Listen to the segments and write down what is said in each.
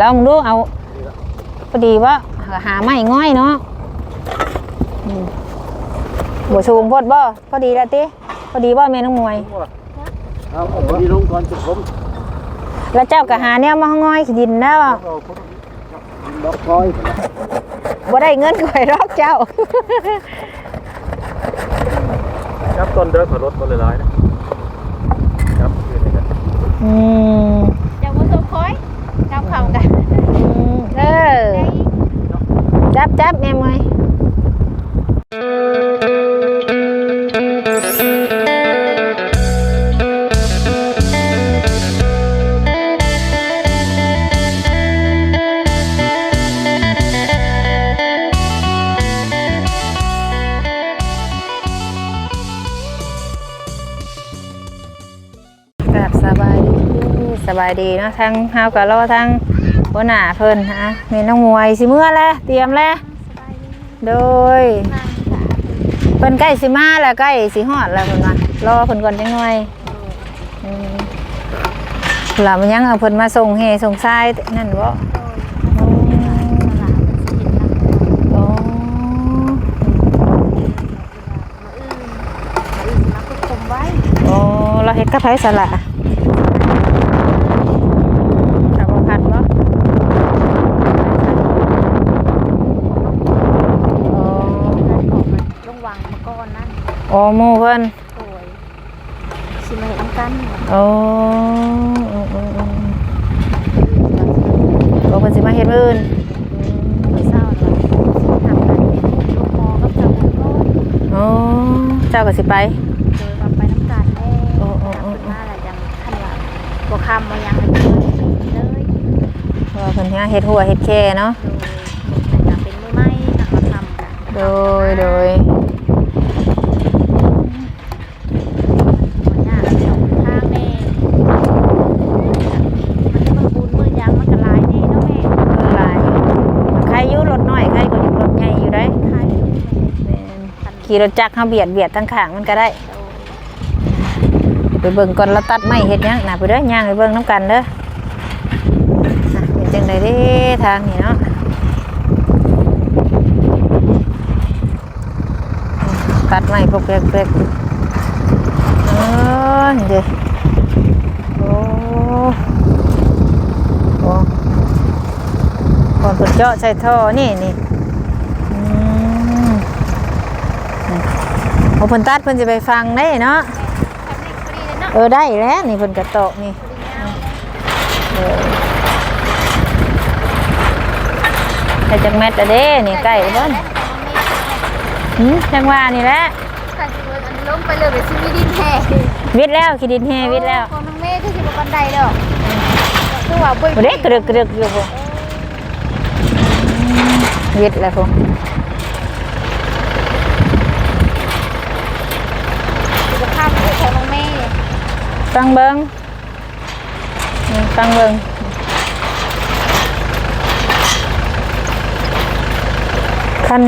ลองดูเอาพอดีว่าหาไม้ง่อยเนาะอืมบ่สูงโพดบ่พอดีแล้วติพอดีบ่แม่น้องมวยเอาเอาพอดีลงก่อนจุดผมแล้วเจ้าก็หาแนวมาง่อยขี้ดินแล้วเอาคนดอกคอยบ่ได้เงินข่อยรอกเจ้าครับต้นเด้อขอรถต้นหลายๆนะครับคืนนี้กันอืม จะมาสุกคอยจับเข่ากัน อืมเออจับจับแม่มวย ครับสบายดีสบายดีเนาะทั้งเฮากับรอทั้งหัวหน้าเพิ่นฮะมีน้องมวยสิเมื่อแล้วเตรียมแล้ว โดยเพิ่นใกล้สิมาแล้วใกล้สิฮอดแล้วเพิ่นว่ารอเพิ่นก่อนจังหน่อยอืมหล่ะมันยังเอาเพิ่นมาส่งเฮส่งทรายนั่นบ่โอ้โอ้เราเฮ็ดกับไผสละกับบ่พัดบ่โอ้ ลงวังมาก่อนนั่น โอ้หมู่เพิ่นโอ้ยชิมาเห็นน้ำกันโอ้อืมอืมอืมโอ้เพิ่นสิมาเฮ็ดมื้ออื่นเศร้าเลยทำกันลูกมอกับจับกันก่อนโอ้เจ้าก็สิไป โดยมาไปน้ำกันแน่โอ้โอ้โอ้ทำเป็นมาอะไรยังขันว่าบัวคำมายังไม่เจอเลยเพราะว่าเพิ่นหาเฮ็ดหัวเฮ็ดแค่เนาะ โดยจะเป็นมือไม้หักมาทำกัน โดยโดย หัวหน้าสองทางแม่มันจะมาบุญมือยางมันกระลายแน่เนาะแม่ เพิ่นหลายใครอยู่รถน้อยใครก็อยู่รถใหญ่อยู่ได้ ใคร แม่น ขี่รถจักรเฮาเบียดเบียดทั้งข้างมันก็ได้ ไปเบิ่งก่อนแล้วตัดไม้เฮ็ดยังนะไปเด้อย่างไปเบิ่งน้ำกันเด้อะเป็นจังไดเด้ทางนี่เนาะตัดไม้พวกเล็กๆเออนี่เด้โอ้โอ้ก่อนเพิ่นเจาะใส่ท่อนี่นี่อืม โอ้เพิ่นตัดเพิ่นสิไปฟังได้เนาะเออได้แล้วนี่เพิ่นกระโตะนี่เออใส่จักแมตรอะเด้นี่ใกล้เบิ่นหืมจังว่านี่แหละค่ะสิว่าอันลงไปเลยไปซิมีดินแห่วิทย์แล้วขี้ดินแฮวิทย์แล้วของน้องเมย์คือสิบกันไดเด้อคือว่าบ่บ่ได้กระดึกกระดึกอยู่พุ่นวิทย์แล้วพุ่น สุขภาพของน้องเมย์ ฟังเบิ่งนี่ฟังเบิ่งคัน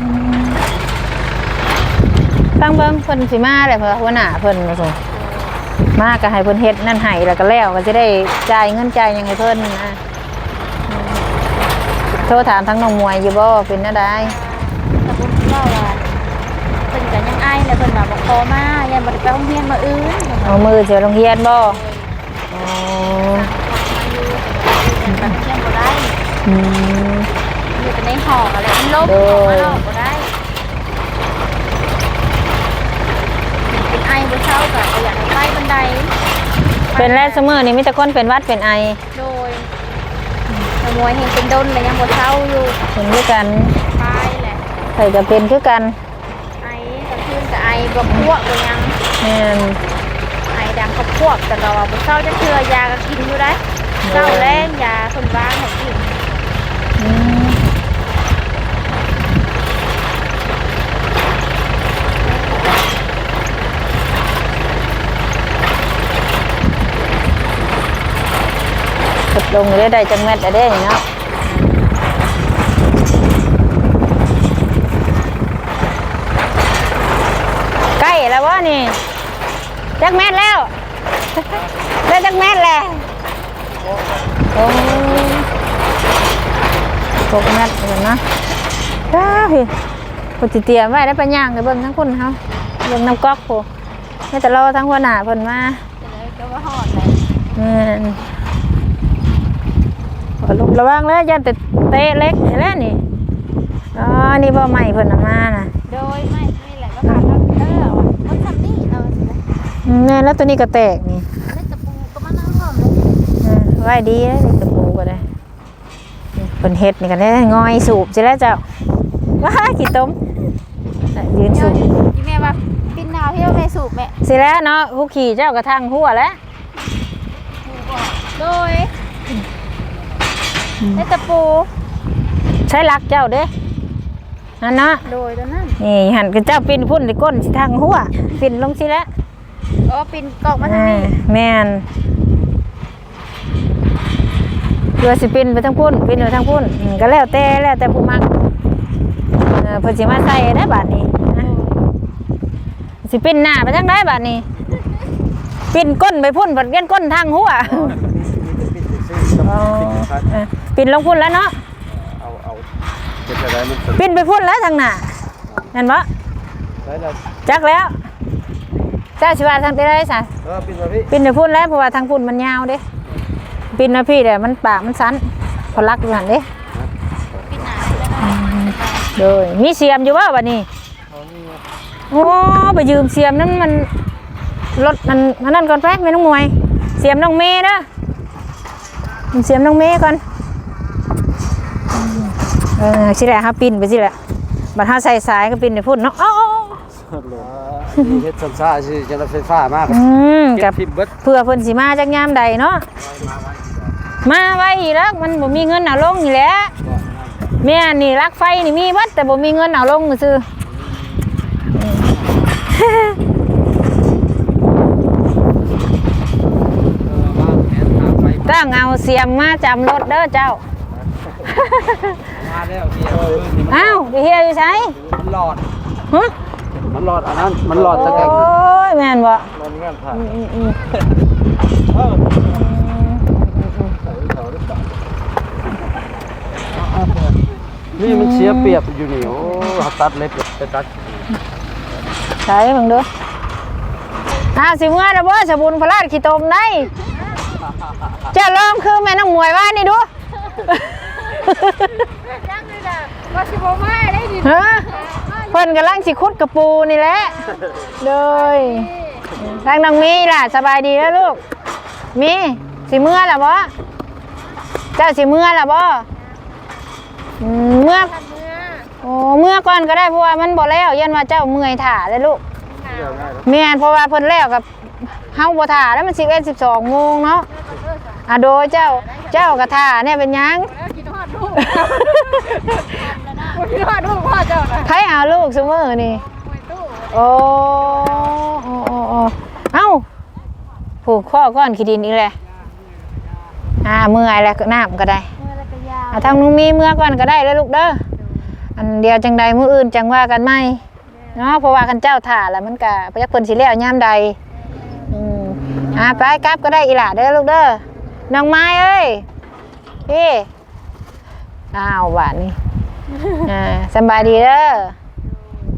อืมฟังเบิ่งเพิ่นสิมาแหละเพิ่นหัวหน้าเพิ่นว่าซั่นมาก็ให้เพิ่นเฮ็ดนั่นให้แล้วก็แล้วก็จะได้จ่ายเงินจ่ายยังให้เพิ่นนะโทรถามทั้งน้องมวยอยู่บ่เป็นอะไร แต่เพิ่นว่าว่าเพิ่นก็ยังอายแล้วเพิ่นว่าบ่ขอมายันบ่ได้ไปโรงเรียนมาอื่นเอามือเสียโรงเรียนบ่อ๋อยังไปโรงเรียนบ่ได้อืมอยู่แต่ในห้องอะไรมันลบโดออกยมาแล้วบ่ได้เป็นไอบ่เช้าก็อยากให้ไปบันไดเป็นแล้วซุมื้อนี้มีแต่คนเป็นหวัดเป็นไอโดยขโมยเห็นเป็นดนเลยยังบ่เช้าอยู่เป็นคือกันตายแหละใครก็เป็นคือกันไอ้กระคืน กับไอ้บ่พวกบ่ยังแม่นไอ้ดังกับพวกแต่เราอะบ่เช้าจะเทื่อยาก็กินอยู่ได้เช้าแรงยาคนบ้างให้กินอืมกดลงได้ได้จังแม่นอะเด้นี่เนาะ ใกล้ แล้ววะนี่จักแมทแล้ว ได้จักแมทแล้วโอ้ตกแมทเหมือนนะได้พี่ปฏิเตียมไว้ได้ปัญญางไปเบิ่งทั้งคนเขาเบิ่งน้ำก๊อกโพไม่แต่เราทั้งหัวหน้าเพิ่นมาจะเลยก็ว่าหอดเลยแม่นขอลุกระวังเลยยันแต่เตะเล็กนี่แล้วนี่อ๋อนี่บ่ใหม่เพิ่นเอามาน่ะโดยไม่นี่แหละก็ผ่าน แม่นแล้วตัวนี้ก็แตกนี่เล่นตะปูก็มานั่งหอมเลยอ่าไว้ดีเลยตะปูก็ได้นี่เพิ่นเฮ็ดนี่กันได้งอยสูบสิแล้วเจ้าว้าขี้ต้มอะยืนเดี๋ยสูวบยี่แม่ว่าปินหนาวที่เราไปสูบแม่สิแล้วเนาะผู้ขี่เจ้ากระทั่งหัวแล้วโดยเล่นตะปูใช้หลักเจ้าเด้นั่นเนาะโดยตอนนั้นนี่หันกับเจ้าปินพุ่นในก้นสิทางหัวปินลงสิแล้ว อ๋อปินกล่องมาทางนี้แม่นเรือสิปินไปทางพุ่นปินไปทางพุ่นอืมก็แล้วแต่แล้วแต่ผู้มักเออเพิ่นสิมาใส่ได้บาดนี้นะสิปินหน้าไปทางใดบาดนี้ ปินก้นไปพุ่นบัดเวียนก้นทางหัวเออปินลงพุ่นแล้วเนาะเอาเอาเป็นอะไรมันปินไปพุ่นแล้วทางหน้านั่นบ่ได้แล้วจักแล้ว เจ้าชิว่าทางใดได้ซะเออปิดมาพี่ปินไปพุ่นแล้วเพราะว่าทางพุ่นมันยาวเด้ปินนะพี่แต่มันปากมันสั้นพอรักอยู่หันเด้ปินหนาวแล้วนะโดยมีเสียมอยู่ว่าวันนี้โอ้ไปยืมเสียมนั้นมันรถมันมันนั่นก่อนไปไม่ต้องมวย เสียมน้องเมย์เด้อเสียมน้องเมย์ก่อนเออสิแหละครับปินไปสิแหละบัดถ้าใส่สายก็ปินไปพุ่นเนาะเอ้า เฮ็ดซ้ำซ่าสิจะรถไฟฟ้ามากอืมเก็กับบทิมเบิดเพื่อเพิ่นสิมาจากยามใดเนาะมาไว้อีกแล้วมันบ่มีเงินเอาลงนี่แหละแม่นี่รักไฟนี่มีเบัดแต่บ่มีเงินเอาลงซื่อต้องเอาเสียมมาจำรถเด้อเจ้ามาแล้วเฮียอ้าวไปเฮียอยู่ไสมันหลอดฮะ มันหลอดอันนั้น มันหลอดตะแกรงโอ้ยแม่นบ่มันงานผ่านอืมอืมอืมเออนี่มันเสียเปรียบอยู่นี่โอ้เขาตัดเล็บไปตัดใส่เบิ่งดูอ้าวสิเมื่อนะบ่สบุญพระราชขี้ตมได้จะลองคือแม่น้องมวยว่านี่ดูยังเลยนะก็สิบโมาได้ดิฮะ เพิ่นกำลังสิขุดกระปูนี่แหละเลยทางน้องมีล่ะสบายดีแล้วลูก มีสิเมื่อล่ะบ่เจ้าสิเมื่อล่ะบ่อืมเมื่อโอ้เมื่อก่อนก็ได้เพราะว่ามันบ่แล้วยันว่าเจ้าเมื่อยถ่าเลยลูกหนาวแม่นเพราะว่าเพิ่นแล้วกับเฮาบ่ถ่าแล้วมัน11 12โมงเนาะอะโดยเจ้าเจ้าก็ถ่าเนี่ยเป็นยัง กินฮอดลูกกินฮอดลูกพ่อเจ้าน่ะใครเอาลูกซุมื้อนี่มวยตู้โอ้โอ้โอ้โอ้เอ้าผูกข้อก้อนขี้ดินอีกเลยอ่าเมื่อยแล้วก็น้ำก็ได้เมื่อไรก็ยาอ่าทางนุ้งมีเมื่อก่อนก็ได้เลยลูกเด้ออันเดียวจังใดมื้ออื่นจังว่ากันไหมเนาะเพราะว่าคันเจ้าถ่าแล้วมันก็พยักเพิ่นสิแล้วยามใดอืมอ่าไปกลับก็ได้อีหล่าเด้อลูกเด้อน้องไม้เอ้ยพี่อ้าวบาดนี้ อ่าสำบายดีเด้อ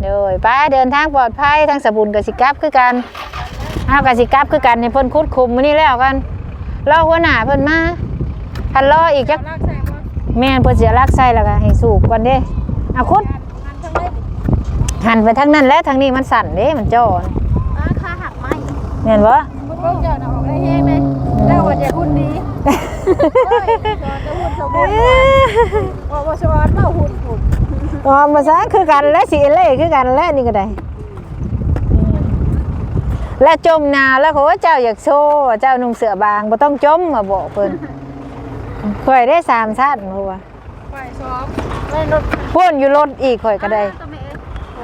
เดี๋ยวไปเดินทางปลอดภัยทางสบุญกับสิกลับคือกันห้าวกับสิกลับคือกันในเพิ่นคุดคุมมื้อนี้แล้วกันรอหัวหน้าเพิ่นมาคันรออีกจักลากใส่มาแม่นเพิ่นสิเอาลักใส่แล้วก็ให้สูบก่อนเด้เอาคุดหันทางไหนหันไปทางนั้นแล้วทางนี้มันสั่นเด้มันจ่ออ่าขาหักไหมแม่นบ่คุณลูกเจ้าน่ะออกได้แห้งเลย แล้วว่าจะหุ่นดีเฮ้ยจะหุ่นสมบูรณ์ว่าว่าสวัสดิ์มาหุ่นหุ่นอ๋อมาซะคือกันและสิเล่คือกันและนี่ก็ได้อืมและจมนาแล้วเขาว่าเจ้าอยากโชว์ว่าเจ้านุ่งเสื้อบางบ่ต้องจมมาบอกเพิ่นข่อยได้สามชาติเพราะว่าไปซ้อมเล่นรถพ่นอยู่รถอีกข่อยก็ได้ตัวแม่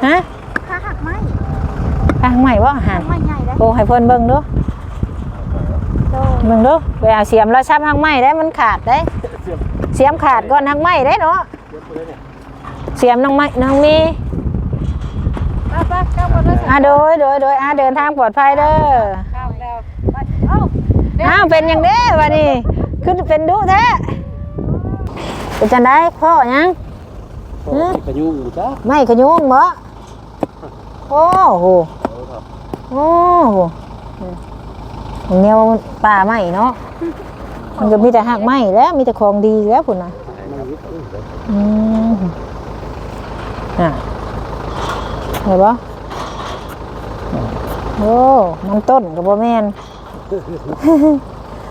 เอ้ยฮะขาหักไหมทางใหม่ว่าอาหารไม่ใหญ่ได้โอ้ให้เพิ่นเบิ่งดูโต เบิ่งดูไปเอาเสียมแล้วช้ำทางใหม่ได้มันขาดได้ เสียมขาดก่อนทางใหม่ได้เนาะเสียมน้องไม้น้องมีไปไปเจ้าบนรถอะโดยโดยโดยอะเดินทางปลอดภัยเด้อข้าวแล้วไปเอ้าอ้าวเป็นอย่างเด้อวันนี้ขึ้นเป็นดุแท้เป็นจังได้พ่อยังโอ้ยกระยุ่งจ้าไม่ขยุงบ่โอ้โหโอ้โห แนวป่าไม้เนาะมันก็มีแต่หักไม้แล้วมีแต่ของดีแล้วพุ่นน่ะอืมน่ะเห็นบ่โอ้มันต้นก็บ่แม่น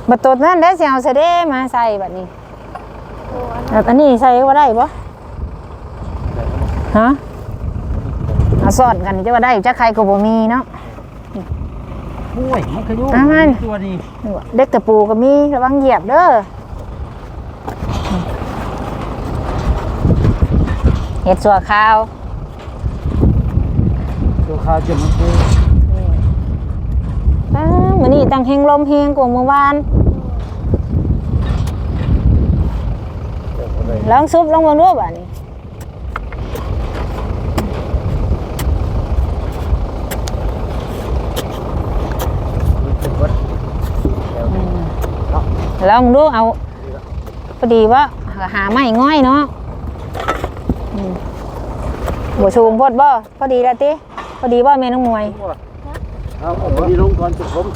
บัดต้นนั้นได้สิเอาเสเดมาใส่บัดนี้แบบอันนี้ใส่บ่ได้บ่ฮะเอาสอนกันนี่จะว่าได้จะใครก็บ่มีเนาะ โอ้ยมันกระยุ่งอะมัน ตัวนี้เด็กตะปูก็มีระวังเหยียบเด้อเห็ดสัวขาวตัวขาวจะมันคืออ้าวมื้อนี้ตั้งแหงลมแหงกว่าเมื่อวาน ลองซุบลองเบิ่งดูบัดนี้เป็น ลองดูเอาพอดีว่าหาไม้ง่อยเนาะอืมบ่สูงโพดบ่พอดีแล้วติพอดีบ่แม่น้องมวย เอาเอาพอดีลงก่อนจุดผม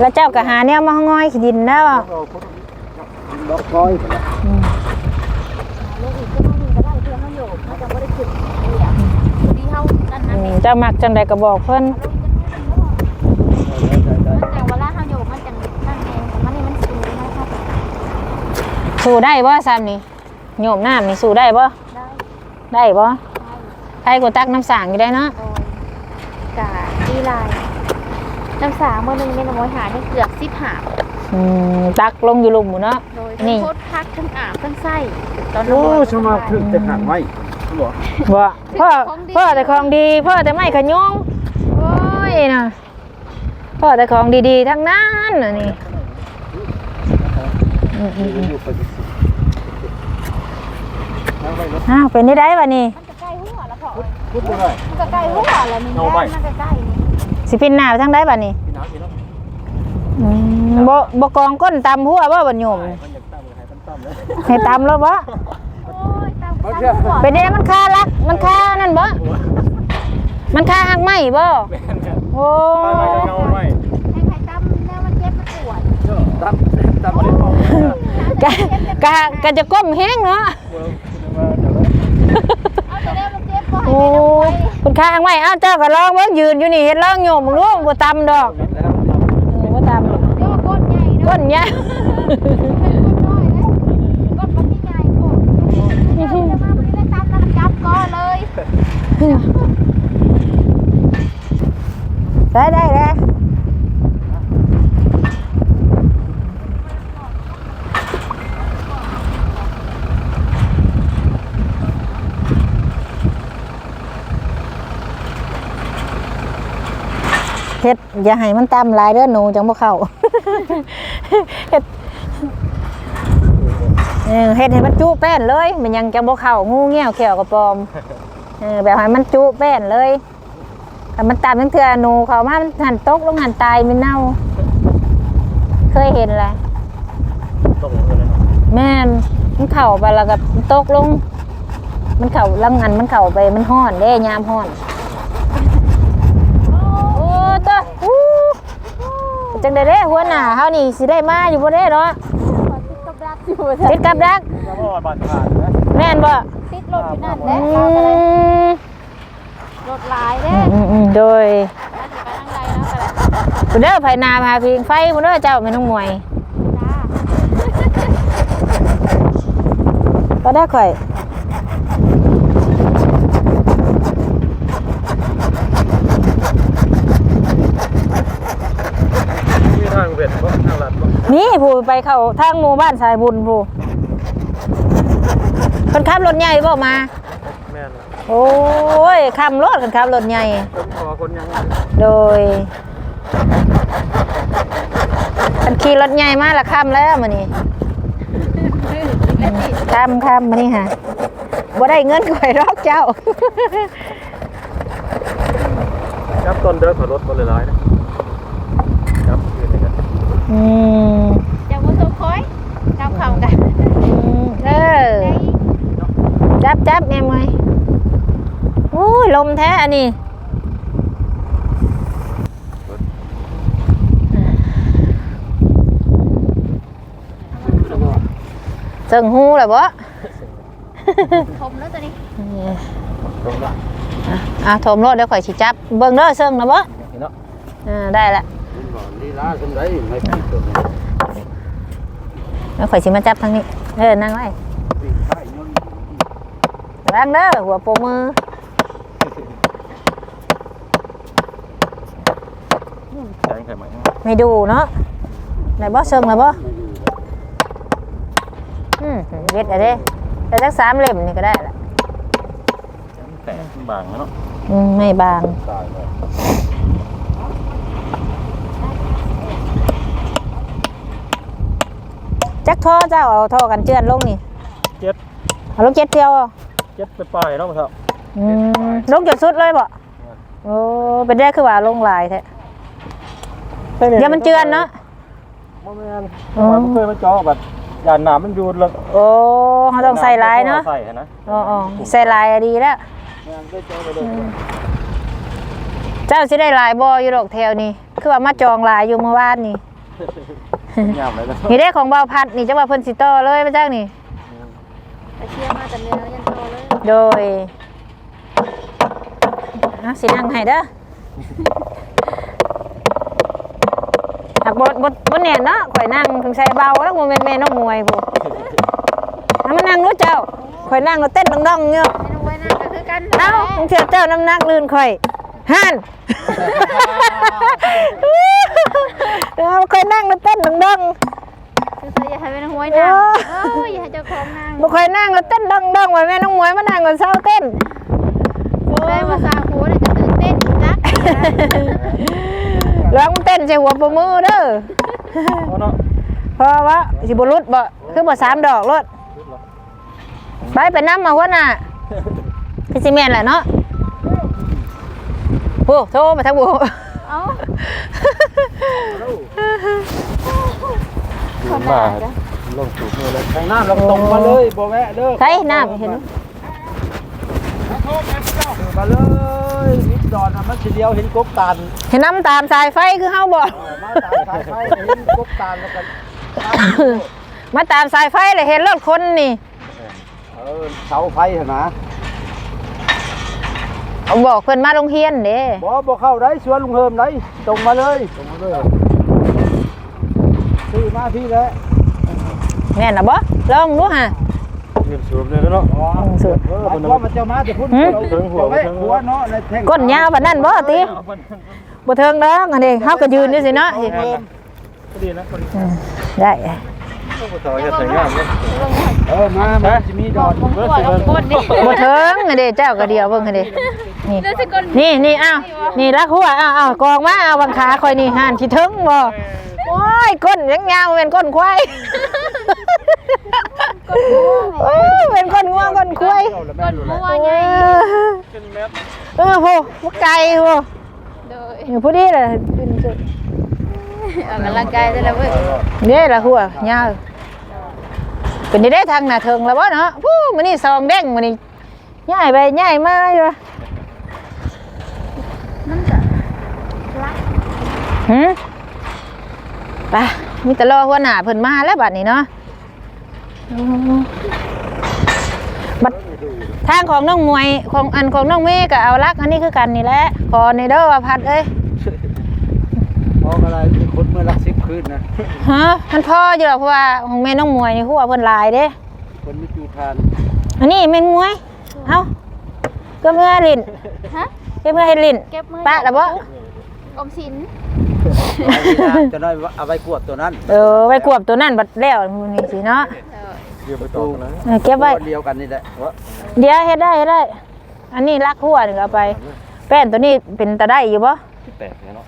แล้วเจ้าก็หาแนวมาง่อยขี้ดินได้บ่เอาพอดีดอกก้อยลูกอีกก็ต้องมีก็ได้เพื่อเขาโยกเขาจะไม่ได้ขึ้นนี่อะดีเฮานั่นอืนั่นมนี่เจ้ามักจังใดก็บอกเพิ่นมันแต่เวลาเขาโยกมันจังนั่นเองมันนี่มันสูงนะครับ สู้ได้บ่ซ้ำนี่โยมน้ำนี่สู้ได้บ่ได้ได้บ่ได้ใครกูตักน้ำสางอยู่ได้เนาะโดยกาดีลายน้ำสาเมื่อหนึงเนี่ยน้ำมวยหาเนี่ยเกือบสิบหาบอืมตักลงอยู่หลุมหมู่เนาะ โดยนี่ทั้งโคตรพักทั้งอาบทั้งไส้ตอนโอ้น้ำสมาถึงแต่หักไม้บอกบ่พ่อพ่อแต่ของดีพ่อแต่ไม่ขยงโอ้ยน่ะพ่อแต่ของดีๆทั้งนั้นน่ะนี่ อืมๆอยู่ไปสิเอาไปรถๆอ้าวเป็นได้ได้บัดนี้มันจะใกล้หัวแล้วพอพูดไปเลยมันจะใกล้หัวแล้วนี่เอาไปแม่มันจะใกล้นี่สิปินหน้าไปทางใดบัดนี้พี่น้ำพี่น้ำอืมบ่บ่กองก้นตำหัวบ่บัดโยมมันอยากตั้มเลยให้ตั้มตั้มเลยให้ตำแล้วบ่โอ้ยตามตามหัวเป็นได้มันค่ารัก มันค่านั่นบ่ มันค่าหักไหมบ่แม่นเนี่ยโอ้ไปไปเงาไว้ให้ใครตามแล้วมันเจ็บมันปวดตั้ม ตั้มเลยเอาเนี่ยกะกะกะจะก้มแห้งเนาะเวิร์กมาเดี๋ยวนะเอาแต่แล้วมันเจ็บก็ให้โอ้ไปน้ำไว้คุณค่าหักไหมอ้าวเจ้าก็ลองเบิ่งยืนอยู่นี่เฮ็ดลองโยมมึงรู้บ่ตำดอกแล้วเออบ่ตำดอกโยกก้นใหญ่เนาะก้นใหญ่เป็นก้นน้อยเลยก้นมันไม่ใหญ่โคตรเดี๋ยวจะมาวันนี้ได้ตามแล้วมันจับก้อน เลยได้ได้ได้เฮ็ดอย่าให้มันตำหลายเด้อหนูจังบ่เข้าเฮ็ดเออเฮ็ดให้มันจุแป้นเลย มันยังจังบ่เข้างูเงี้ยวแขวกระปอมเออแบบให้มันจุแป้นเลยแต่มันตำจังเทื่อหนูเขามามันหันตกลงหันตายมันเน่า เคยเห็นแหละตรงเลยนะแม่นมันเข่าไปแล้วก็ตกลง มันเข่าลังอันมันเข่าไปมันห้อนเด้ยามห้อน โอ้ตะอู้ จังได้เด้หัวหน้าเฮานี่สิได้มาอยู่บ่เด้เนาะติดกับรักอยู่ติดกับดักแล้วก็บานผ่านนะแม่นบ่ติดรถอยู่นั่นแหอืละเอาไปเลยมรถหลายเด้อืมอืมโดยแล้วสิไปทางใดเนาะไปเลยผู้เด้อไผนาพาพิงไฟผู้เด้อเจ้าแม่น้องมวยจ้าก็ได้ข่อย มีทางเบ็ดบ่ทางลัดบ่ นี่ผู้ไปเข้าทางหมู่บ้านสายบุญผู้เพิ่นขับรถใหญ่บ่มา แม่นนะโอ้ยขับรถกันขับรถใหญ่คนขอคนยังโดยอันขี่รถใหญ่มาละค่ำแล้วมื้อนี้ค่ำค่ำมื้อนี้ฮะบ่ได้เงินข่อยรอกเจ้าครับต้นเด้อขอรถคนหลายๆนะ อย่าะมาส่งคอยจับเขากันเออจับจับแม่มวยโอ้ยลมแท้อันนี้เซิงหูเลยบ่ทมแล้วตัวนี้อะทมรถเดี๋ยวข่อยสิจับ เบิ่งเด้อเซิงนะบ่ได้ละ ลีลาขึ้นได้ไม่ผิดตัวนี้แล้วข่อยสิมาจับทางนี้ เออ นั่งไว้วิ่งใต้ยนต์ระวังเด้อหัวโปรมือใช่ไข่ไหมไม่ดูเนาะไหนบ่เซิงนะบ่อืมเฮ็ดอะไรแต่จักสามเล่มนี่ก็ได้ละแต่บางเนาะอืมไม่บาง ตายเลย จักท่อเจ้าเอาท่อกันเจือนลงนี่เจ็ดเอาลงเจ็ดเที่ยวเอาเจ็ดไปปลายเนาะครับ อืมลงจนสุดเลยบ่โอ้เป็นได้คือว่าลงหลายแท้เดี๋ยวมันเจือนเนาะบ่แม่นมันเคยมาจ่อแบบยานน้ำมันอยู่แล้วโอ้เขาต้องใส่ลายเนาะใส่นะอ๋อๆใส่ลายอะดีแล้วงานได้จ่อไปเลยเจ้าสิได้ลายบ่อยู่ดอกแถวนี่คือว่ามาจองลายอยู่เมื่อวานนี่ ยามเลยนะนี่ได้ของเบาพัดนี่จังว่าเพิ่นสิต่อเลยมาจังนี่ ไปเชียร์มาแต่เนื้อยันโตเลยโดยเอาสินั่งให้เด้อหักบดบดบดแน่นเนาะข่อยนั่งถึงใส่เบาแล้วโมเมนต์แม่นกมวยผู้ถ้ามานั่งรู้เจ้าข่อยนั่งก็เต้นดองๆเงี้ยไม่ต้องไว้นั่งก็คือกันเอ้ามึงเชื่อเจ้าน้ำหนักลื่นข่อยห่าน เอาข่อยนั่งแล้วเต้นดองคือใส่อย่าให้ไม่ต้องไว้นั่งโอ้เอ้ยอย่าให้เจ้าของนั่งๆบ่ข่อยนั่งแล้วเต้นดองๆไว้แม่น้องมวยมานั่งก่อนเศร้าเต้น ได้ภาษาหัวเนี่ยจะตื่นเต้นนักลองเต้นใส่หัวปมือเด้อ เอาเนาะเพราะว่าสิบรุษบ่คือบ่สามดอกรถไปไปน้ำมาหัวหน้าพี่สิแม่นแหละเนาะโอ้โทรมาทางบู เอ้า มาลงสู่มือเลยทางน้ำเราตรงมาเลยบ่แวะเด้อใช่น้ำเห็นมาเลยนิดดอนมันสิเดียวเห็นกบตาลเห็นน้ำตามสายไฟคือเฮาบ่มาตามสายไฟเห็นกบตาลแล้วกันมาตามสายไฟเลยเห็นรถคนนี่เออเสาไฟเหรอนะ เอาบอกเพิ่นมาโรงเรียนเด้บ่บ่เข้าได้สวนลุงเฮิมได้ตรงมาเลยตรงมาเลยพี่มาพี่แล้วแม่นน่ะบ่ลองดูฮะเรียนสูบเลยเนาะอ๋อสูบเออว่ามันจะมาจะพุ่นหืมถึงหัวถึงหัวเนาะในแท่งก้นยาวปานนั้นบ่ติบ่เทิงดอกอันนี้เฮาก็ยืนอยู่สิเนาะเพิ่มพอดีนะพอดี อืมได้ต่อจะแต่งงานเลยเออมามาจะมีดอกเบิร์ดสิเบิร์ดกดดิบ่เทิงอันนี้เจ้าก็เดียวเบิ่งอันนี้นี่นี่นี่อ้าวนี่รักหัวอ้าวอ้าวกองมาเอาบังขาคอยนี่ห่านขี้ถึงบ่โอ้ยก้นยังยาวเป็นก้นควายโอ้ยเป็นก้นงัวก้นควายกดมัวเอไงเออโหบ่ไก่โหโดยอยู่ผู้นี้แหละออกกำลังกายได้แล้วเว้ยนี่ละหัวยาว เป็นได้ทางหน้าเทิงแล้วบ่เนาะผู้มื้อนี้ซองแดงมื้อนี้ย้ายไปย้ายมาอยู่มันจะรักหืมไปมีแต่รอหัวหน้าเพิ่นมาแล้วบัดนี้เนาะบัดทางของน้องมวยของอันของน้องเมย์ก็เอารักอันนี้คือกันนี่แหละขอในเด้อว่าพัดเอ้ยมองอะไร คนเมื่อรักสิบคืนนะฮะมันพออยู่หรอกเพราะว่าของแม่น้องมวยนี่หัวเพิ่นหลายเด้คนไม่จูทานอันนี้แม่นมวย เอ้าก็เมื่อลิ้นฮะก็เมื่อให้ลิ้นเก็บมือปะแล้วบ่อมสินจะได้เอาไปกวดตัวนั้น เออไว้กวบตัวนั้นบัดแล้วมื้อนี้สิเนาะเดี๋ยวไปต่อนะเออเก็บไว้เดียวกันนี่แหละวะเดี๋ยวเฮ็ดได้เฮ็ดได้ อันนี้ลักหัวนี่ก็เอาไป แป้นตัวนี้เป็นตาได้อยู่บ่แตกเนาะ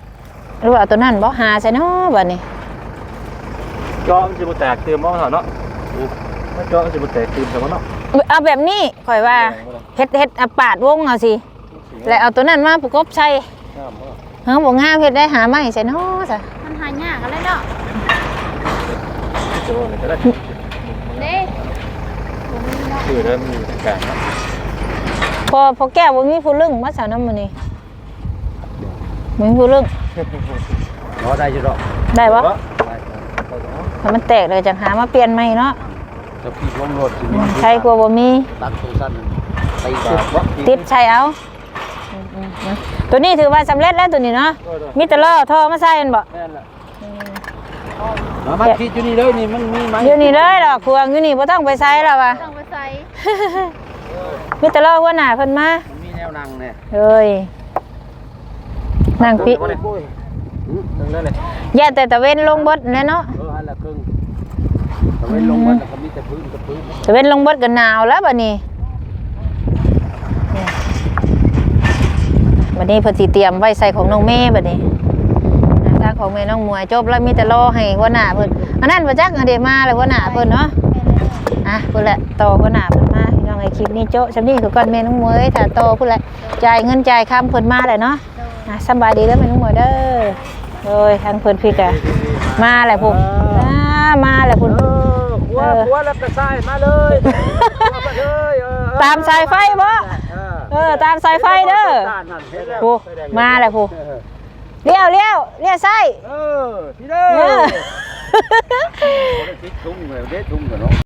หรือว่าเอาตัวนั้นบ่หาใช่เนาะบัดนี้จอมันจะมาแตกเติมมองเถอะเนาะถ้าจอมันจะมาแตกเติมแต่ว่าเนาะเอาแบบนี้ข่อยว่าเฮ็ดเฮ็ดเอาปาดวงเอาสิแล้วเอาตัวนั้นมาประกบใส่งามมากเฮาบ่งามเฮ็ดได้หาไม้ใส่เนาะจ้ะมันหายากอะไรเนาะจะได้เด้ผมมีเนาะชื่อเริ่มมีการเนาะพอพอแก้วบ่มีผู้ลึงมาสาวน้ำมื้อนี้ บ่มีผู้ลึง nó đây chưa rồi ได้บ่เนาะถ้ามันแตกเลยจังหามาเปลี่ยนใหม่เนาะ sau khi bóng lột thì ใช้กลัวบ่มี tắt tủ sân tay ตา xếp บ่ติดใช้เอา ตัวนี้ถือว่าสำเร็จแล้วตัวนี้เนาะโดยโดยมีแต่ล่อท่อมาใส่กันบ่แม่นล่ะ nó mắt khi chú đi đây thì mình mi อ máy ยู่นี่เลยดอกควงอยู่นี่บ่ต้องไปใส่แล้วว่ะต้องไปใส่มีแต่ล่อหัวหน้าเพิ่นมา mình mi neo năng nè เอ้ยนั่งพิเดี๋ยวบ่ได้ตึงได้เลยอย่าแต่ตะเว้นลงเบดแน่เนาะ ờ hay là cưng còn bên lông bên là có mi tập พื้น tập พื้นตะเว้นลงเบดก็หนาวแล้วบัดนี้เนี่ยบัดนี้เพิ่นสิเตรียมไว้ใส่ของน้องเมย์บัดนี้อ่าถ้าของแม่น้องมวยจบแล้วมีแต่รอให้หัวหน้าเพิ่นอันนั้นบ่จักอันเดมาเลยหัวหน้าเพิ่นเนาะอะพุ่นแหละต่อพุ่นหนาเพิ่นมาพี่น้องไอ้คลิปนี้โจ๊ะสำนี้คือก่อนแม่น้องมวยถ้าต่อพุ่นแหละจ่ายเงินจ่ายคำเพิ่นมาแหละเนาะ อะสำบายดีแล้วแม่น้องมวยเด้อโอ้ยทางเพิ่นพี่กะมาแหละพุ่นอ่ามาแหละพุ่น ờ cua cua là cái sai má ơi cua bạn ơi ờ, ờ. ตามสายไฟบ่ ờ เออตามสายไฟเด้อ Tàn hẳn hết rồi. ผู้มาแหละผู้ Ờ. เลี้ยวเลี้ยวเลี้ยวซ้าย ờ thì เอ đây อ Có cái chích thùng rồi, đế thùng của nó